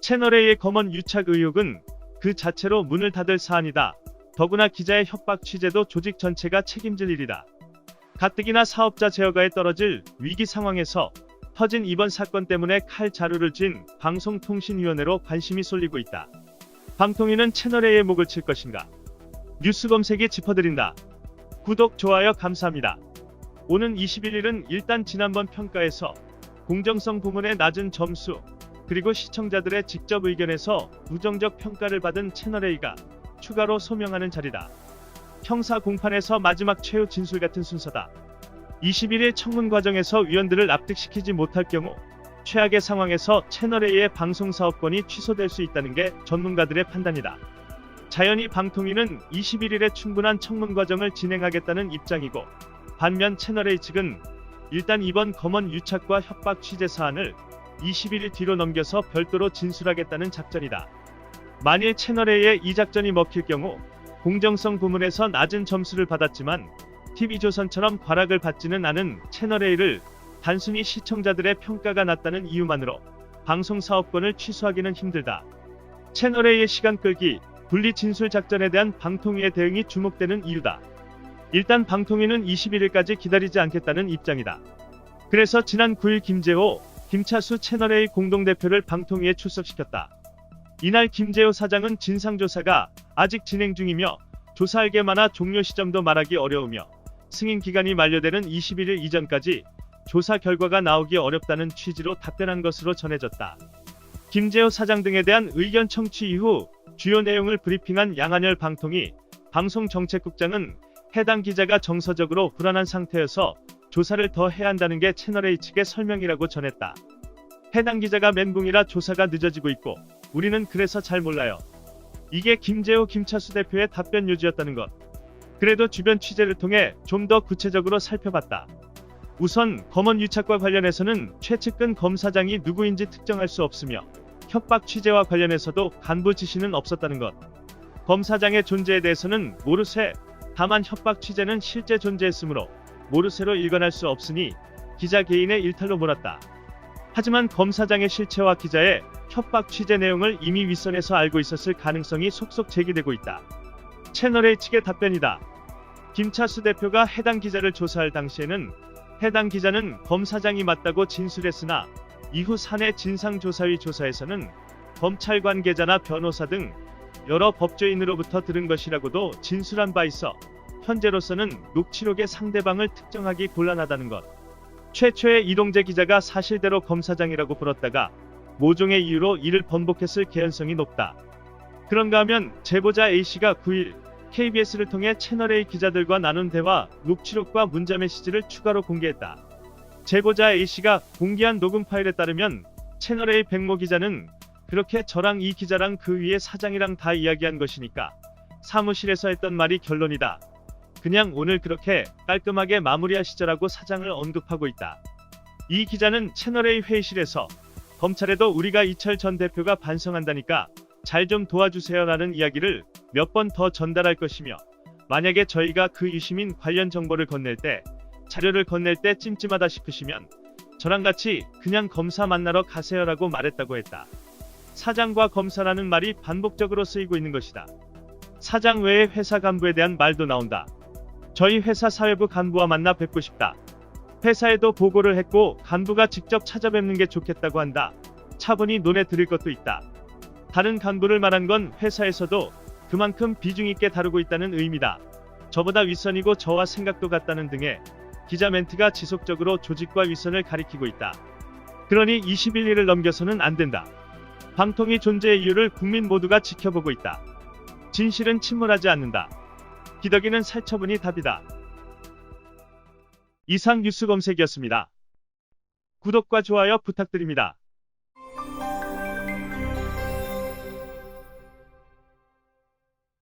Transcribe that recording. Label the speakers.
Speaker 1: 채널A의 검언 유착 의혹은 그 자체로 문을 닫을 사안이다. 더구나 기자의 협박 취재도 조직 전체가 책임질 일이다. 가뜩이나 사업자 제어가에 떨어질 위기 상황에서 터진 이번 사건 때문에 칼 자루를 쥔 방송통신위원회로 관심이 쏠리고 있다. 방통위는 채널A의 목을 칠 것인가? 뉴스 검색이 짚어드린다. 구독, 좋아요 감사합니다. 오는 21일은 일단 지난번 평가에서 공정성 부문의 낮은 점수, 그리고 시청자들의 직접 의견에서 부정적 평가를 받은 채널A가 추가로 소명하는 자리다. 형사 공판에서 마지막 최후 진술 같은 순서다. 21일 청문 과정에서 위원들을 납득시키지 못할 경우 최악의 상황에서 채널A의 방송 사업권이 취소될 수 있다는 게 전문가들의 판단이다. 자연히 방통위는 21일에 충분한 청문 과정을 진행하겠다는 입장이고 반면 채널A 측은 일단 이번 검언 유착과 협박 취재 사안을 21일 뒤로 넘겨서 별도로 진술하겠다는 작전이다. 만일 채널A의 이 작전이 먹힐 경우 공정성 부문에서 낮은 점수를 받았지만 TV조선처럼 과락을 받지는 않은 채널A를 단순히 시청자들의 평가가 낮다는 이유만으로 방송 사업권을 취소하기는 힘들다. 채널A의 시간 끌기, 분리 진술 작전에 대한 방통위의 대응이 주목되는 이유다. 일단 방통위는 21일까지 기다리지 않겠다는 입장이다. 그래서 지난 9일 김재호, 김차수 채널A 공동대표를 방통위에 출석시켰다. 이날 김재호 사장은 진상조사가 아직 진행 중이며 조사할 게 많아 종료 시점도 말하기 어려우며 승인 기간이 만료되는 21일 이전까지 조사 결과가 나오기 어렵다는 취지로 답변한 것으로 전해졌다. 김재호 사장 등에 대한 의견 청취 이후 주요 내용을 브리핑한 양한열 방통위 방송정책국장은 해당 기자가 정서적으로 불안한 상태여서 조사를 더 해야 한다는 게 채널A 측의 설명이라고 전했다. 해당 기자가 멘붕이라 조사가 늦어지고 있고 우리는 그래서 잘 몰라요. 이게 김재호 김차수 대표의 답변 요지였다는 것. 그래도 주변 취재를 통해 좀 더 구체적으로 살펴봤다. 우선 검언 유착과 관련해서는 최측근 검사장이 누구인지 특정할 수 없으며 협박 취재와 관련해서도 간부 지시는 없었다는 것. 검사장의 존재에 대해서는 모르쇠, 다만 협박 취재는 실제 존재했으므로 모르쇠로 일관할 수 없으니 기자 개인의 일탈로 몰았다. 하지만 검사장의 실체와 기자의 협박 취재 내용을 이미 윗선에서 알고 있었을 가능성이 속속 제기되고 있다. 채널A 측의 답변이다. 김차수 대표가 해당 기자를 조사할 당시에는 해당 기자는 검사장이 맞다고 진술했으나 이후 사내 진상조사위 조사에서는 검찰 관계자나 변호사 등 여러 법조인으로부터 들은 것이라고도 진술한 바 있어 현재로서는 녹취록의 상대방을 특정하기 곤란하다는 것. 최초의 이동재 기자가 사실대로 검사장이라고 불었다가 모종의 이유로 이를 번복했을 개연성이 높다. 그런가 하면 제보자 A씨가 9일 KBS를 통해 채널A 기자들과 나눈 대화 녹취록과 문자 메시지를 추가로 공개했다. 제보자 A씨가 공개한 녹음 파일에 따르면 채널A 백모 기자는 그렇게 저랑 이 기자랑 그 위에 사장이랑 다 이야기한 것이니까 사무실에서 했던 말이 결론이다. 그냥 오늘 그렇게 깔끔하게 마무리하시죠라고 사장을 언급하고 있다. 이 기자는 채널A 회의실에서 검찰에도 우리가 이철 전 대표가 반성한다니까 잘 좀 도와주세요라는 이야기를 몇 번 더 전달할 것이며 만약에 저희가 그 유시민 관련 정보를 건넬 때 자료를 건넬 때 찜찜하다 싶으시면 저랑 같이 그냥 검사 만나러 가세요라고 말했다고 했다. 사장과 검사라는 말이 반복적으로 쓰이고 있는 것이다. 사장 외에 회사 간부에 대한 말도 나온다. 저희 회사 사회부 간부와 만나 뵙고 싶다. 회사에도 보고를 했고 간부가 직접 찾아뵙는 게 좋겠다고 한다. 차분히 논에 들을 것도 있다. 다른 간부를 말한 건 회사에서도 그만큼 비중 있게 다루고 있다는 의미다. 저보다 윗선이고 저와 생각도 같다는 등의 기자 멘트가 지속적으로 조직과 윗선을 가리키고 있다. 그러니 21일을 넘겨서는 안 된다. 방통위 존재의 이유를 국민 모두가 지켜보고 있다. 진실은 침몰하지 않는다. 기덕이는 살처분이 답이다. 이상 뉴스 검색이었습니다. 구독과 좋아요 부탁드립니다.